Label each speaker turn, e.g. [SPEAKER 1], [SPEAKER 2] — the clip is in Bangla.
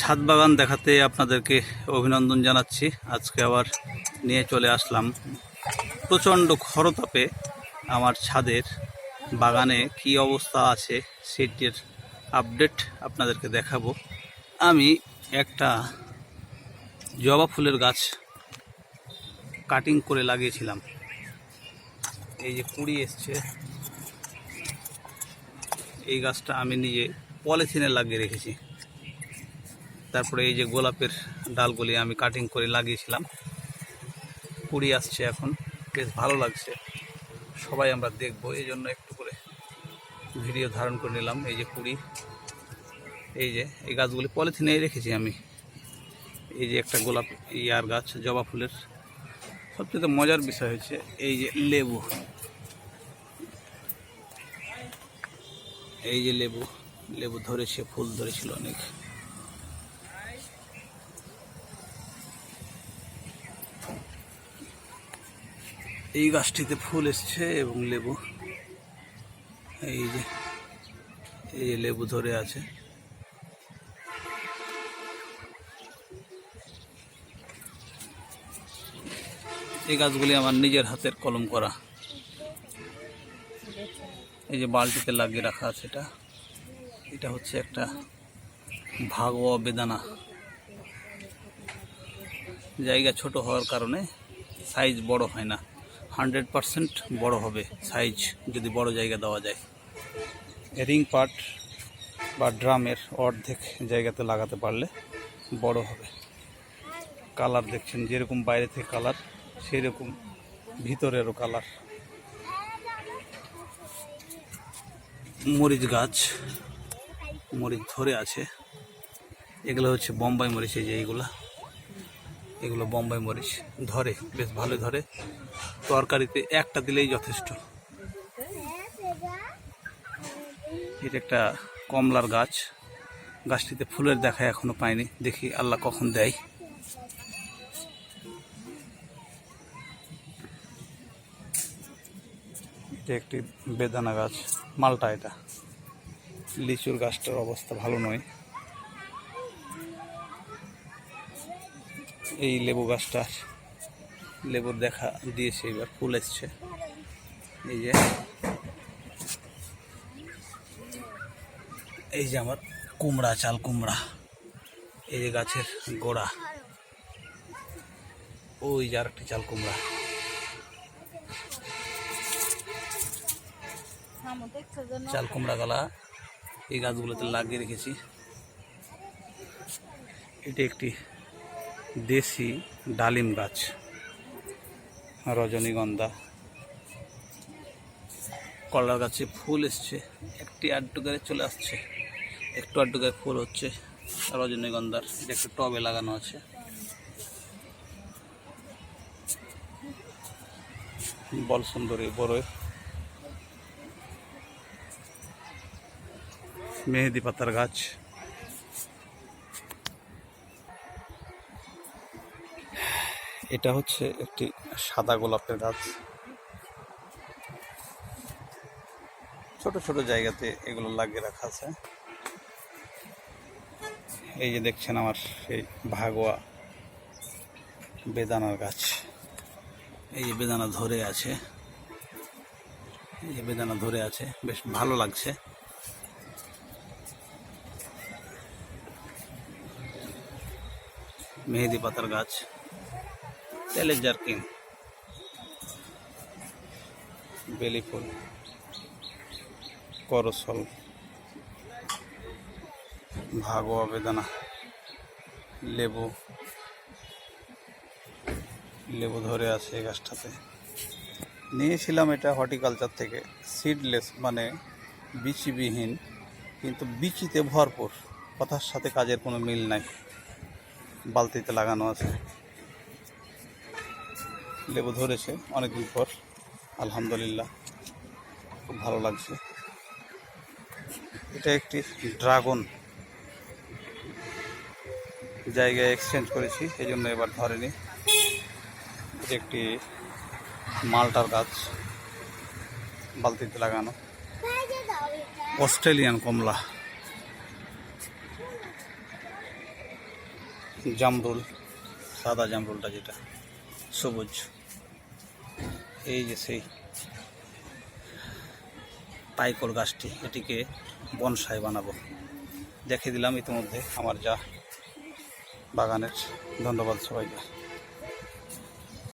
[SPEAKER 1] ছাদ বাগান দেখাতে আপনাদেরকে অভিনন্দন জানাচ্ছি। আজকে আবার নিয়ে চলে আসলাম প্রচণ্ড খরতাপে আমার ছাদের বাগানে কি অবস্থা আছে সেটির আপডেট আপনাদেরকে দেখাবো। আমি একটা জবা ফুলের গাছ কাটিং করে লাগিয়েছিলাম। এই যে কুড়ি এসছে। এই গাছটা আমি নিজে পলিথিনে লাগিয়ে রেখেছি। তারপরে এই যে গোলাপের ডালগুলি আমি কাটিং করে লাগিয়েছিলাম। কুড়ি আসছে এখন, বেশ ভালো লাগছে। সবাই আমরা দেখব, এই জন্য একটু করে ভিডিও ধারণ করে নিলাম, এই যে কুড়ি এই যে, এই গাছগুলি পলিথিনে রেখেছি আমি। এই যে একটা গোলাপ ইয়ার গাছ, জবা ফুলের। সবচেয়ে মজার বিষয় হচ্ছে এই যে লেবু। এই যে লেবু লেবু ধরেছে, ফুল ধরেছিল অনেক। এই গাছটিতে ফুল এসছে এবং লেবু। এই যে, এই লেবু ধরে আছে। এই গাছগুলি আমার নিজের হাতের কলম করা। এই যে বালতিতে লাগিয়ে রাখা আছে এটা। এটা হচ্ছে একটা ভাগোয়া বেদানা। জায়গা ছোট হওয়ার কারণে সাইজ বড় হয় না। হান্ড্রেড পারসেন্ট বড়ো হবে, সাইজ যদি বড় জায়গা দেওয়া যায়। রিং পার্ট বা ড্রামের অর্ধেক জায়গাতে লাগাতে পারলে বড় হবে। কালার দেখছেন, যেরকম বাইরে থেকে কালার সেই রকম ভিতরেরও কালার। মরিচ গাছ, মরিচ ধরে আছে। এগুলো হচ্ছে বোম্বাই মরিচ, এই যে এইগুলা। এগুলো বোম্বাই মরিচ ধরে, বেশ ভালো ধরে। তরকারিতে একটা দিলেই যথেষ্ট। এটা একটা কমলার গাছ। গাছটিতে ফুলের দেখা এখনও পাইনি। দেখি আল্লাহ কখন দেয়। এটা একটি বেদানা গাছ, মালটা এটা। লিচুর গাছটার অবস্থা ভালো নয়। এই লেবু গাছটা লেবুর দেখা দিয়েছে, এবার ফুল এসছে। এই যে। এই যে আমার কুমড়া, চাল কুমড়া। এই যে গাছের গোড়া। ওই যে আরেকটি চাল কুমড়া। চাল কুমড়া গলা এই গাছগুলোতে লাগিয়ে রেখেছি। এটি একটি দেশি ডালিম গাছ, রজনীগন্ধা। কলার গাছে ফুল এসছে, একটি আড্ডু করে চলে আসছে। একটু আড্ডু করে ফুল হচ্ছে, রজনীগন্ধার এটা একটু টবে লাগানো আছে। বল সুন্দরী, বড়ই। মেহেদি পাতার গাছ। এটা হচ্ছে একটি সাদা গোলাপের গাছ। ছোট ছোট জায়গাতে এগুলো লাগিয়ে রাখা আছে। এই যে দেখছেন আমার সেই ভাগোয়া বেদানার গাছ। এই যে বেদানা ধরে আছে। এই যে বেদানা ধরে আছে। বেশ ভালো লাগছে। মেহেদি পাতার গাছ। তেলের জারকিন বেলি ফুল। করসল ভাগোয়া বেদানা লেবু। লেবু ধরে আছে এই গাছটাতে। নিয়েছিলাম এটা হর্টিকালচার থেকে। সিডলেস মানে বিচিবিহীন, কিন্তু বিচিতে ভরপুর। কথার সাথে কাজের কোনো মিল নাই। বালতিতে লাগানো আছে। লেবু ধরেছে অনেকদিন পর। আলহামদুলিল্লাহ, খুব ভালো লাগছে। এটা একটি ড্রাগন জায়গায় এক্সচেঞ্জ করেছি, এই জন্য এবার ধরেনি। এটা একটি মালটার গাছ, বালতিতে লাগানো। অস্ট্রেলিয়ান কমলা। জামরুল, সাদা জামরুলটা যেটা, সবুজ। এই যে সেই পাইকর গাছটি, এটিকে বনসাই বানাবো। দেখে দিলাম ইতিমধ্যে আমার যা বাগানের ধন্যবাদ সবাইকে।